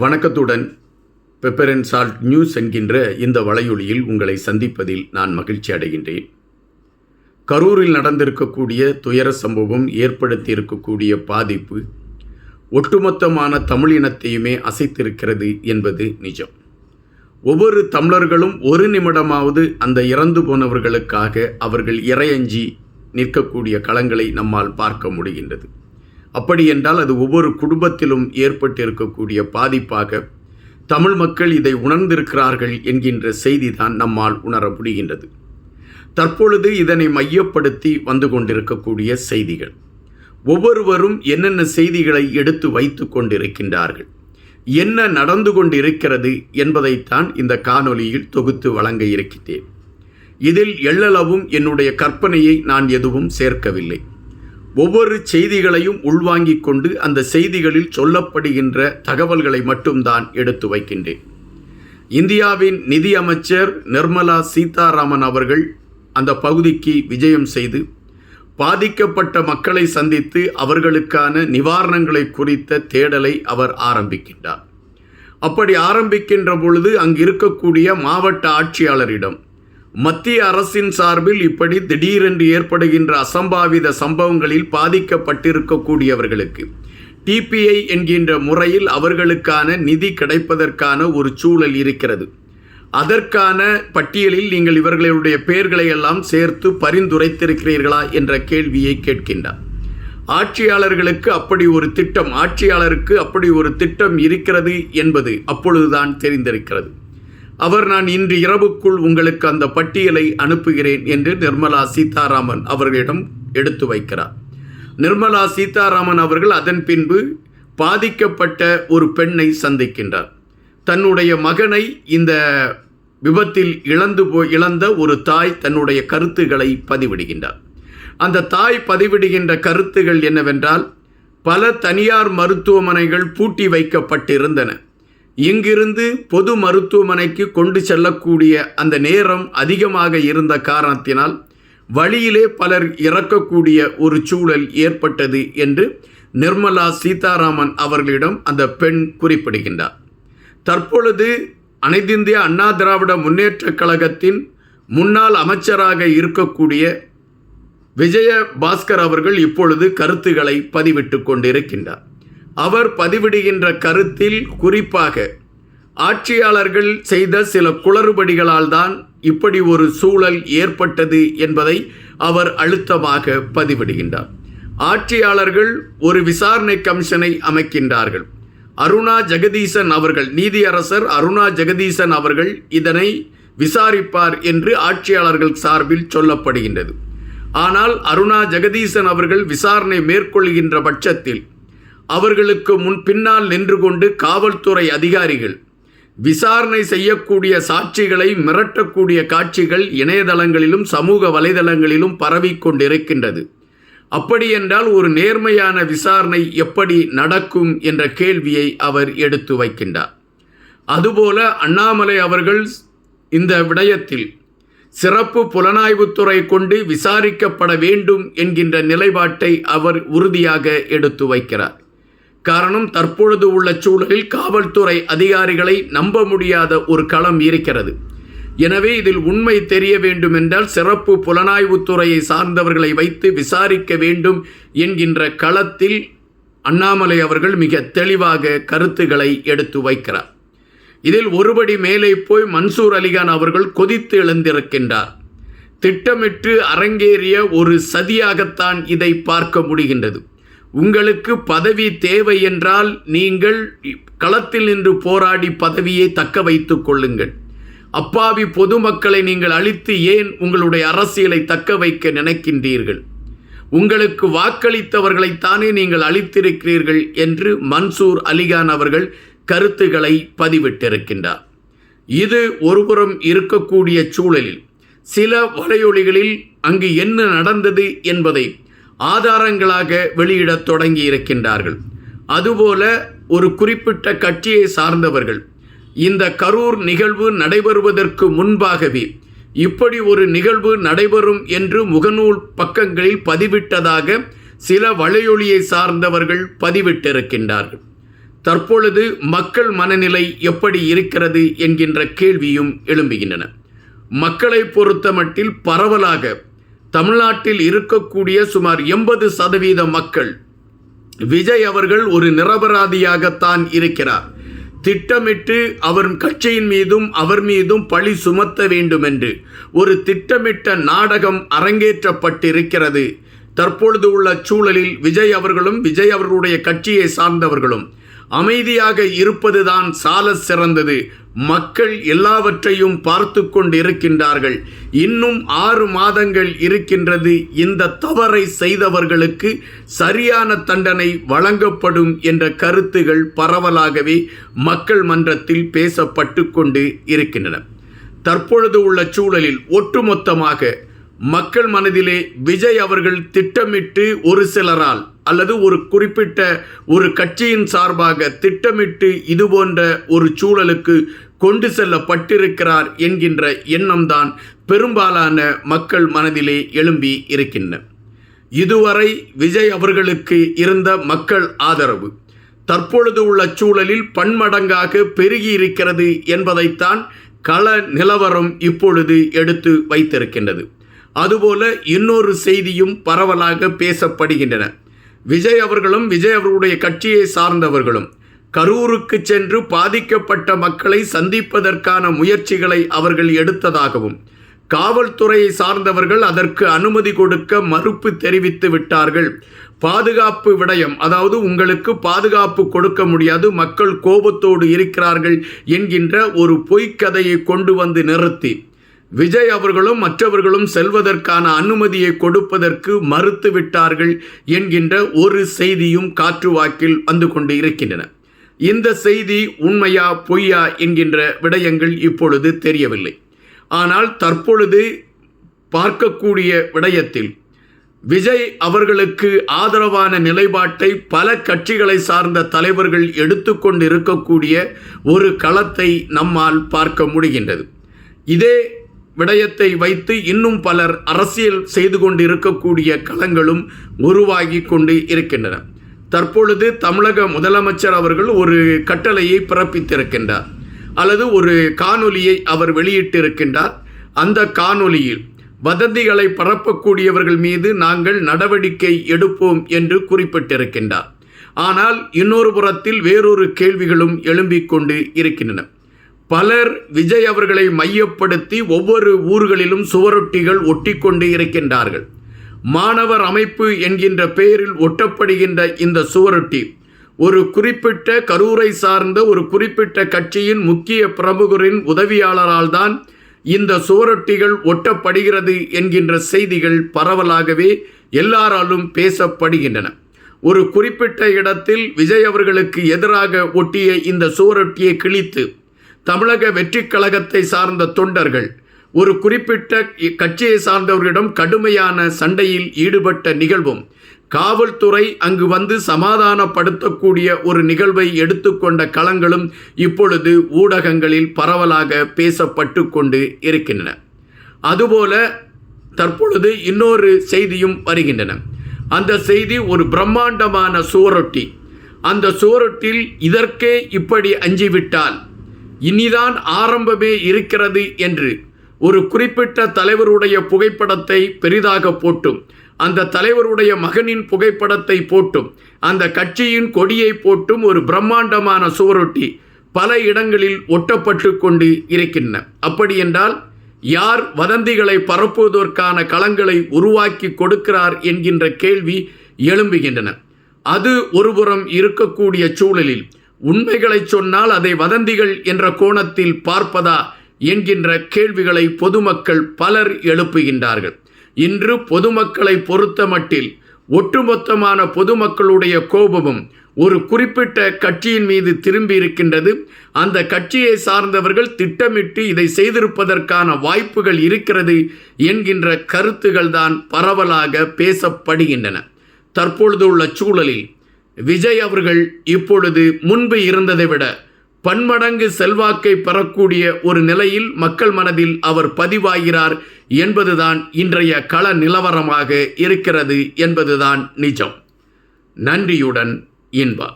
வணக்கத்துடன் pepper and salt news என்கின்ற இந்த வலையொலியில் உங்களை சந்திப்பதில் நான் மகிழ்ச்சி அடைகின்றேன். கரூரில் நடந்திருக்கக்கூடிய துயர சம்பவம் ஏற்படுத்தியிருக்கக்கூடிய பாதிப்பு ஒட்டுமொத்தமான தமிழினத்தையுமே அசைத்திருக்கிறது என்பது நிஜம். ஒவ்வொரு தமிழர்களும் ஒரு நிமிடமாவது அந்த இறந்து போனவர்களுக்காக அவர்கள் இறையஞ்சி நிற்கக்கூடிய களங்களை நம்மால் பார்க்க முடிகின்றது. அப்படி என்றால் அது ஒவ்வொரு குடும்பத்திலும் ஏற்பட்டிருக்கக்கூடிய பாதிப்பாக தமிழ் மக்கள் இதை உணர்ந்திருக்கிறார்கள் என்கின்ற செய்தி தான் நம்மால் உணர முடிகின்றது. தற்பொழுது இதனை மையப்படுத்தி வந்து கொண்டிருக்கக்கூடிய செய்திகள். ஒவ்வொருவரும் என்னென்ன செய்திகளை எடுத்து வைத்து கொண்டிருக்கின்றார்கள்? என்ன நடந்து கொண்டிருக்கிறது என்பதைத்தான் இந்த காணொலியில் தொகுத்து வழங்க இருக்கின்றேன். இதில் எள்ளளவும் என்னுடைய கற்பனையை நான் எதுவும் சேர்க்கவில்லை. ஒவ்வொரு செய்திகளையும் உள்வாங்கிக் கொண்டு அந்த செய்திகளில் சொல்லப்படுகின்ற தகவல்களை மட்டும்தான் எடுத்து வைக்கின்றேன். இந்தியாவின் நிதி அமைச்சர் நிர்மலா சீதாராமன் அவர்கள் அந்த பகுதிக்கு விஜயம் செய்து பாதிக்கப்பட்ட மக்களை சந்தித்து அவர்களுக்கான நிவாரணங்களை குறித்த தேடலை அவர் ஆரம்பிக்கின்றார். அப்படி ஆரம்பிக்கின்ற பொழுது அங்கு இருக்கக்கூடிய மாவட்ட ஆட்சியாளரிடம் மத்திய அரசின் சார்பில் இப்படி திடீரென்று ஏற்படுகின்ற அசம்பாவித சம்பவங்களில் பாதிக்கப்பட்டிருக்கக்கூடியவர்களுக்கு டிபிஐ என்கின்ற முறையில் அவர்களுக்கான நிதி கிடைப்பதற்கான ஒரு சூழல் இருக்கிறது. அதற்கான பட்டியலில் நீங்கள் இவர்களுடைய பெயர்களை எல்லாம் சேர்த்து பரிந்துரைத்திருக்கிறீர்களா என்ற கேள்வியை கேட்கின்றார். ஆட்சியாளர்களுக்கு அப்படி ஒரு திட்டம் ஆட்சியாளருக்கு அப்படி ஒரு திட்டம் இருக்கிறது என்பது அப்பொழுதுதான் தெரிந்திருக்கிறது. அவர் நான் இன்று இரவுக்குள் உங்களுக்கு அந்த பட்டியலை அனுப்புகிறேன் என்று நிர்மலா சீதாராமன் அவர்களிடம் எடுத்து வைக்கிறார். நிர்மலா சீதாராமன் அவர்கள் அதன் பின்பு பாதிக்கப்பட்ட ஒரு பெண்ணை சந்திக்கின்றார். தன்னுடைய மகனை இந்த விபத்தில் இழந்து போய் இழந்த ஒரு தாய் தன்னுடைய கருத்துக்களை பதிவிடுகின்றார். அந்த தாய் பதிவிடுகின்ற கருத்துகள் என்னவென்றால் பல தனியார் மருத்துவமனைகள் பூட்டி வைக்கப்பட்டிருந்தன. இங்கிருந்து பொது மருத்துவமனைக்கு கொண்டு செல்லக்கூடிய அந்த நேரம் அதிகமாக இருந்த காரணத்தினால் வழியிலே பலர் இறக்கக்கூடிய ஒரு சூழல் ஏற்பட்டது என்று நிர்மலா சீதாராமன் அவர்களிடம் அந்த பெண் குறிப்பிடுகின்றார். தற்பொழுது அனைத்திந்திய அண்ணா திராவிட முன்னேற்றக் கழகத்தின் முன்னாள் அமைச்சராக இருக்கக்கூடிய விஜய பாஸ்கர் அவர்கள் இப்பொழுது கருத்துக்களை பதிவிட்டு கொண்டிருக்கின்றார். அவர் பதிவிடுகின்ற கருத்தில் குறிப்பாக ஆட்சியாளர்கள் செய்த சில குளறுபடிகளால் தான் இப்படி ஒரு சூழல் ஏற்பட்டது என்பதை அவர் அழுத்தமாக பதிவிடுகின்றார். ஆட்சியாளர்கள் ஒரு விசாரணை கமிஷனை அமைக்கின்றார்கள். அருணா ஜெகதீசன் அவர்கள் நீதியரசர் அருணா ஜெகதீசன் அவர்கள் இதனை விசாரிப்பார் என்று ஆட்சியாளர்கள் சார்பில் சொல்லப்படுகின்றது. ஆனால் அருணா ஜெகதீசன் அவர்கள் விசாரணை மேற்கொள்கின்ற பட்சத்தில் அவர்களுக்கு முன் பின்னால் நின்று கொண்டு காவல்துறை அதிகாரிகள் விசாரணை செய்யக்கூடிய சாட்சிகளை மிரட்டக்கூடிய காட்சிகள் இணையதளங்களிலும் சமூக வலைதளங்களிலும் பரவிக்கொண்டிருக்கின்றது. அப்படியென்றால் ஒரு நேர்மையான விசாரணை எப்படி நடக்கும் என்ற கேள்வியை அவர் எடுத்து வைக்கின்றார். அதுபோல அண்ணாமலை அவர்கள் இந்த விடயத்தில் சிறப்பு புலனாய்வுத்துறை கொண்டு விசாரிக்கப்பட வேண்டும் என்கின்ற நிலைப்பாட்டை அவர் உறுதியாக எடுத்து வைக்கிறார். காரணம் தற்பொழுது உள்ள சூழலில் காவல்துறை அதிகாரிகளை நம்ப முடியாத ஒரு களம் இருக்கிறது. எனவே இதில் உண்மை தெரிய வேண்டுமென்றால் சிறப்பு புலனாய்வுத்துறையை சார்ந்தவர்களை வைத்து விசாரிக்க வேண்டும் என்கின்ற களத்தில் அண்ணாமலை அவர்கள் மிக தெளிவாக கருத்துக்களை எடுத்து வைக்கிறார். இதில் ஒருபடி மேலே போய் மன்சூர் அலிகான் அவர்கள் கொதித்து எழுந்திருக்கின்றார். திட்டமிட்டு அரங்கேறிய ஒரு சதியாகத்தான் இதை பார்க்க முடிகின்றது. உங்களுக்கு பதவி தேவை என்றால் நீங்கள் களத்தில் நின்று போராடி பதவியை தக்க வைத்துக் கொள்ளுங்கள். அப்பாவி பொதுமக்களை நீங்கள் அழித்து ஏன் உங்களுடைய அரசியலை தக்க வைக்க நினைக்கின்றீர்கள்? உங்களுக்கு வாக்களித்தவர்களைத்தானே நீங்கள் அளித்திருக்கிறீர்கள் என்று மன்சூர் அலிகான் அவர்கள் கருத்துக்களை பதிவிட்டிருக்கின்றார். இது ஒருபுறம் இருக்கக்கூடிய சூழலில் சில வலையொலிகளில் அங்கு என்ன நடந்தது என்பதை ஆதாரங்களாக வெளியிடத் தொடங்கி இருக்கின்றார்கள் அதுபோல ஒரு குறிப்பிட்ட கட்சியை சார்ந்தவர்கள் இந்த கரூர் நிகழ்வு நடைபெறுவதற்கு முன்பாகவே இப்படி ஒரு நிகழ்வு நடைபெறும் என்று முகநூல் பக்கங்களில் பதிவிட்டதாக சில வலையொலியை சார்ந்தவர்கள் பதிவிட்டிருக்கின்றார்கள். தற்பொழுது மக்கள் மனநிலை எப்படி இருக்கிறது என்கின்ற கேள்வியும் எழும்புகின்றன. மக்களை பொறுத்தமட்டில் பரவலாக தமிழ்நாட்டில் இருக்கக்கூடிய சுமார் எண்பது சதவீத மக்கள் விஜய் அவர்கள் ஒரு நிரபராதியாகத்தான் இருக்கிறார். திட்டமிட்டு அவர் கட்சியின் மீதும் அவர் மீதும் பழி சுமத்த வேண்டும் என்று ஒரு திட்டமிட்ட நாடகம் அரங்கேற்றப்பட்டிருக்கிறது. தற்பொழுது உள்ள சூழலில் விஜய் அவர்களும் விஜய் அவர்களுடைய கட்சியை சார்ந்தவர்களும் அமைதியாக இருப்பதுதான் சால சிறந்தது. மக்கள் எல்லாவற்றையும் பார்த்து கொண்டிருக்கின்றார்கள். இன்னும் ஆறு மாதங்கள் இருக்கின்றது இந்த தவறை செய்தவர்களுக்கு சரியான தண்டனை வழங்கப்படும் என்ற கருத்துகள் பரவலாகவே மக்கள் மன்றத்தில் பேசப்பட்டு கொண்டு இருக்கின்றன. தற்பொழுது உள்ள சூழலில் ஒட்டுமொத்தமாக மக்கள் மனதிலே விஜய் அவர்கள் திட்டமிட்டு ஒரு சிலரால் அல்லது ஒரு குறிப்பிட்ட ஒரு கட்சியின் சார்பாக திட்டமிட்டு இது போன்ற ஒரு சூழலுக்கு கொண்டு செல்லப்பட்டிருக்கிறார் என்கின்ற எண்ணம்தான் பெரும்பாலான மக்கள் மனதிலே எழும்பி இருக்கின்றன. இதுவரை விஜய் அவர்களுக்கு இருந்த மக்கள் ஆதரவு தற்பொழுது உள்ள சூழலில் பன்மடங்காக பெருகி இருக்கிறது என்பதைத்தான் கள நிலவரம் இப்பொழுது எடுத்து வைத்திருக்கின்றது. அதுபோல இன்னொரு செய்தியும் பரவலாக பேசப்படுகின்றன. விஜய் அவர்களும் விஜய் அவர்களுடைய கட்சியை சார்ந்தவர்களும் கரூருக்கு சென்று பாதிக்கப்பட்ட மக்களை சந்திப்பதற்கான முயற்சிகளை அவர்கள் எடுத்ததாகவும் காவல்துறையை சார்ந்தவர்கள் அதற்கு அனுமதி கொடுக்க மறுப்பு தெரிவித்து விட்டார்கள். பாதுகாப்பு விடயம் அதாவது உங்களுக்கு பாதுகாப்பு கொடுக்க முடியாது மக்கள் கோபத்தோடு இருக்கிறார்கள் என்கின்ற ஒரு பொய்க்கதையை கொண்டு வந்து நிறுத்தி விஜய் அவர்களும் மற்றவர்களும் செல்வதற்கான அனுமதியை கொடுப்பதற்கு மறுத்துவிட்டார்கள் என்கின்ற ஒரு செய்தியும் காற்று வாக்கில் வந்து கொண்டு இருக்கின்றன. இந்த செய்தி உண்மையா பொய்யா என்கின்ற விடயங்கள் இப்பொழுது தெரியவில்லை. ஆனால் தற்பொழுது பார்க்கக்கூடிய விடயத்தில் விஜய் அவர்களுக்கு ஆதரவான நிலைப்பாட்டை பல கட்சிகளை சார்ந்த தலைவர்கள் எடுத்துக்கொண்டு இருக்கக்கூடிய ஒரு களத்தை நம்மால் பார்க்க முடிகின்றது. இதே விடயத்தை வைத்து இன்னும் பலர் அரசியல் செய்து கொண்டு இருக்கக்கூடிய களங்களும் உருவாகி கொண்டு இருக்கின்றன. தற்பொழுது தமிழக முதலமைச்சர் அவர்கள் ஒரு கட்டளையை பிறப்பித்திருக்கின்றார். அல்லது ஒரு காணொலியை அவர் வெளியிட்டிருக்கின்றார். அந்த காணொலியில் வதந்திகளை பரப்பக்கூடியவர்கள் மீது நாங்கள் நடவடிக்கை எடுப்போம் என்று குறிப்பிட்டிருக்கின்றார். ஆனால் இன்னொரு புறத்தில் வேறொரு கேள்விகளும் எழும்பிக் கொண்டு இருக்கின்றன. பலர் விஜய் அவர்களை மையப்படுத்தி ஒவ்வொரு ஊர்களிலும் சுவரொட்டிகள் ஒட்டிக்கொண்டு இருக்கின்றார்கள். மாணவர் அமைப்பு என்கின்ற பெயரில் ஒட்டப்படுகின்ற இந்த சுவரொட்டி ஒரு குறிப்பிட்ட கரூரை சார்ந்த ஒரு குறிப்பிட்ட கட்சியின் முக்கிய பிரமுகரின் உதவியாளரால் தான் இந்த சுவரொட்டிகள் ஒட்டப்படுகிறது என்கின்ற செய்திகள் பரவலாகவே எல்லாராலும் பேசப்படுகின்றன. ஒரு குறிப்பிட்ட இடத்தில் விஜய் அவர்களுக்கு எதிராக ஒட்டிய இந்த சுவரொட்டியை கிழித்து தமிழக வெற்றி கழகத்தை சார்ந்த தொண்டர்கள் ஒரு குறிப்பிட்ட கட்சியை சார்ந்தவர்களிடம் கடுமையான சண்டையில் ஈடுபட்ட நிகழ்வும் காவல்துறை அங்கு வந்து சமாதானப்படுத்தக்கூடிய ஒரு நிகழ்வை எடுத்துக்கொண்ட களங்களும் இப்பொழுது ஊடகங்களில் பரவலாக பேசப்பட்டு கொண்டு இருக்கின்றன. அதுபோல தற்பொழுது இன்னொரு செய்தியும் வருகின்றன. அந்த செய்தி ஒரு பிரம்மாண்டமான சுவரொட்டி. அந்த சுவரொட்டில் இதற்கே இப்படி அஞ்சிவிட்டால் இனிதான் ஆரம்பமே இருக்கிறது என்று ஒரு குறிப்பிட்ட தலைவருடைய புகைப்படத்தை பெரிதாக போட்டும். அந்த தலைவருடைய மகனின் புகைப்படத்தை போட்டும். அந்த கட்சியின் கொடியை போட்டும் ஒரு பிரம்மாண்டமான சுவரொட்டி பல இடங்களில் ஒட்டப்பட்டு கொண்டு இருக்கின்றன. அப்படி என்றால் யார் வதந்திகளை பரப்புவதற்கான களங்களை உருவாக்கி கொடுக்கிறார் என்கின்ற கேள்வி எழும்புகின்றன. அது ஒருபுறம் இருக்கக்கூடிய சூழலில் உண்மைகளை சொன்னால் அதை வதந்திகள் என்ற கோணத்தில் பார்ப்பதா என்கின்ற கேள்விகளை பொதுமக்கள் பலர் எழுப்புகின்றார்கள். இன்று பொதுமக்களை பொறுத்த மட்டில் ஒட்டுமொத்தமான பொதுமக்களுடைய கோபமும் ஒரு குறிப்பிட்ட கட்சியின் மீது திரும்பி இருக்கின்றது. அந்த கட்சியை சார்ந்தவர்கள் திட்டமிட்டு இதை செய்திருப்பதற்கான வாய்ப்புகள் இருக்கிறது என்கின்ற கருத்துகள் தான் பரவலாக பேசப்படுகின்றன. தற்பொழுது உள்ள சூழலில் விஜய் அவர்கள் இப்பொழுது முன்பு இருந்ததை விட பன்மடங்கு செல்வாக்கை பெறக்கூடிய ஒரு நிலையில் மக்கள் மனதில் அவர் பதிவாகிறார் என்பதுதான் இன்றைய கள நிலவரமாக இருக்கிறது என்பதுதான் நிஜம். நன்றியுடன் இன்பா.